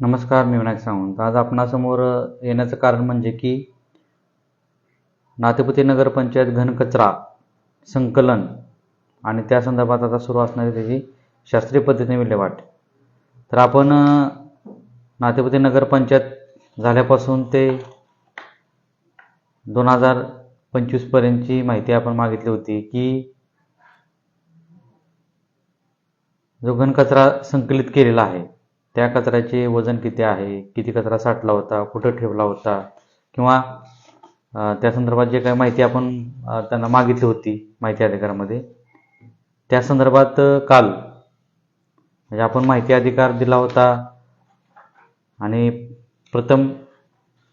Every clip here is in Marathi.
नमस्कार मी विनायक सावंत. आज आपणासमोर येण्याचं कारण म्हणजे की नातेपुती नगरपंचायत घनकचरा संकलन आणि त्या संदर्भात आता सुरू असणारी त्याची शास्त्रीय पद्धतीने विल्हेवाट. तर आपण नातेपुती नगरपंचायत झाल्यापासून ते दोन हजार पंचवीसपर्यंतची माहिती आपण मागितली होती की जो घनकचरा संकलित केलेला आहे त्या कचऱ्याचे वजन किती आहे? किती कचरा साठला होता? कुठं ठेवला होता? किंवा त्या संदर्भात जे काही माहिती आपण त्यांना मागितली होती माहिती अधिकारामध्ये त्या संदर्भात काल म्हणजे आपण माहिती अधिकार दिला होता आणि प्रथम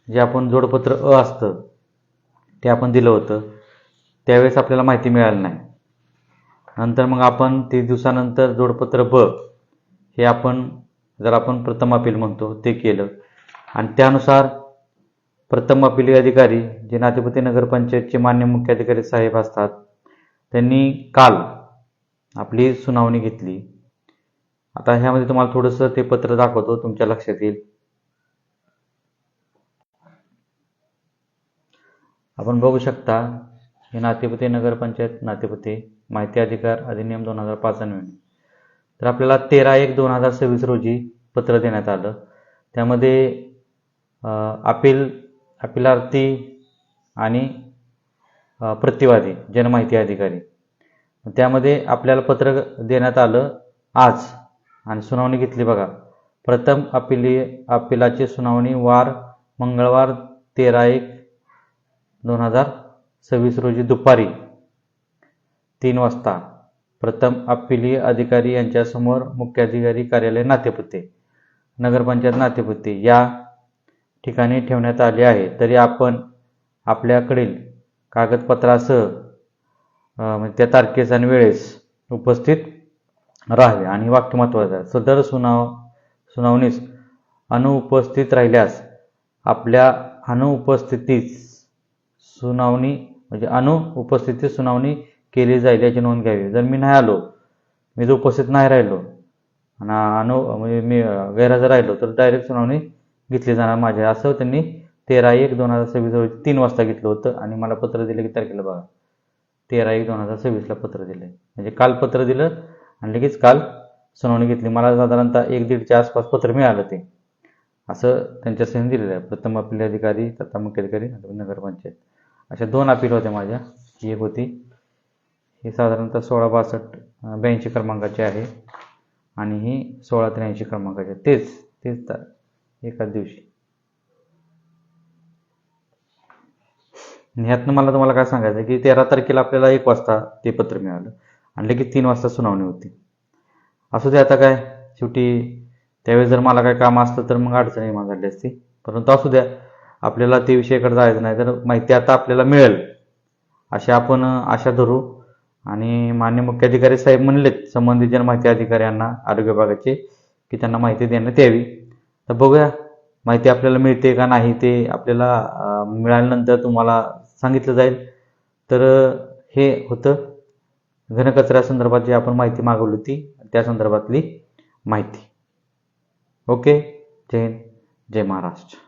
जे आपण जोडपत्र अ असतं ते आपण दिलं होतं त्यावेळेस आपल्याला माहिती मिळाली नाही. नंतर मग आपण तीस दिवसानंतर जोडपत्र ब हे आपण जर आपण प्रथम अपील म्हणतो ते केलं. आणि त्यानुसार प्रथम अपील अधिकारी जे नातेपती नगरपंचायतचे मान्य मुख्य अधिकारी साहेब असतात त्यांनी काल आपली सुनावणी घेतली. आता ह्यामध्ये तुम्हाला थोडंसं ते पत्र दाखवतो तुमच्या लक्षात येईल. आपण बघू शकता हे नातेपती नगरपंचायत नातेपती माहिती अधिकार अधिनियम दोन हजार पाचाण्णव तर आपल्याला तेरा एक दोन हजार सव्वीस रोजी पत्र देण्यात आलं. त्यामध्ये अपील अपिलार्थी आणि प्रतिवादी जनमाहिती अधिकारी. त्यामध्ये आपल्याला पत्र देण्यात आलं आज. आणि सुनावणी घेतली बघा. प्रथम अपिली अपिलाची सुनावणी वार मंगळवार तेरा एक दोन हजार सव्वीस रोजी दुपारी तीन वाजता. प्रथम अपिलीय अधिकारी यांच्यासमोर मुख्य अधिकारी कार्यालय नातेपुते नगरपंचायत नातेपुते या ठिकाणी ठेवण्यात आले आहे. तरी आपण आपल्याकडील कागदपत्रासह म्हणजे त्या तारखेस आणि वेळेस उपस्थित राहावे आणि वाक्य महत्वाचं आहे सदर सुनाव सुनावणीस अनुपस्थित राहिल्यास आपल्या अनुपस्थितीस सुनावणी म्हणजे अनुपस्थितीत सुनावणी केली जाईल याची नोंद घ्यावी. जर मी नाही आलो मी जर उपस्थित नाही राहिलो आणि अनु म्हणजे मी गैरहजर राहिलो तर डायरेक्ट सुनावणी घेतली जाणार माझ्या असं त्यांनी तेरा एक दोन हजार सव्वीस रोजी तीन वाजता घेतलं होतं आणि मला पत्र दिलं की तारखेला बघा. तेरा एक दोन हजार सव्वीसला पत्र दिलं. म्हणजे काल पत्र दिलं आणि लगेच काल सुनावणी घेतली. मला साधारणतः एक दीडच्या आसपास पत्र मिळालं ते. असं त्यांच्या सहीने दिलेलं आहे प्रथम अपील अधिकारी तथा मुख्य अधिकारी नगरपंचायत अशा दोन अपील होत्या माझ्या. ही एक होती ही साधारणतः सोळा बासष्ट ब्याऐंशी क्रमांकाची आहे. आणि ही सोळा त्र्याऐंशी क्रमांकाची आहे. तेच तेच तर एकाच दिवशी. ह्यातनं मला तुम्हाला काय सांगायचं आहे की तेरा तारखेला आपल्याला एक वाजता ते पत्र मिळालं. आणि लगेच तीन वाजता सुनावणी होती. असू दे आता काय शेवटी त्यावेळेस जर मला काय काम असतं तर मग अडचण निर्माण झाली असती. परंतु असू द्या आपल्याला ते विषयाकडे जायचं नाही तर माहिती आता आपल्याला मिळेल. अशी आपण आशा धरू. आणि मान्य मुख्याधिकारी साहेब म्हणलेत संबंधित जनमाहिती अधिकाऱ्यांना आरोग्य विभागाचे की त्यांना माहिती देण्यात यावी. तर बघूया माहिती आपल्याला मिळते का नाही ते आपल्याला मिळाल्यानंतर तुम्हाला सांगितलं जाईल. तर हे होतं. घनकचऱ्यासंदर्भात जी आपण माहिती मागवली होती त्या संदर्भातली माहिती. ओके? जय हिंद. जय महाराष्ट्र.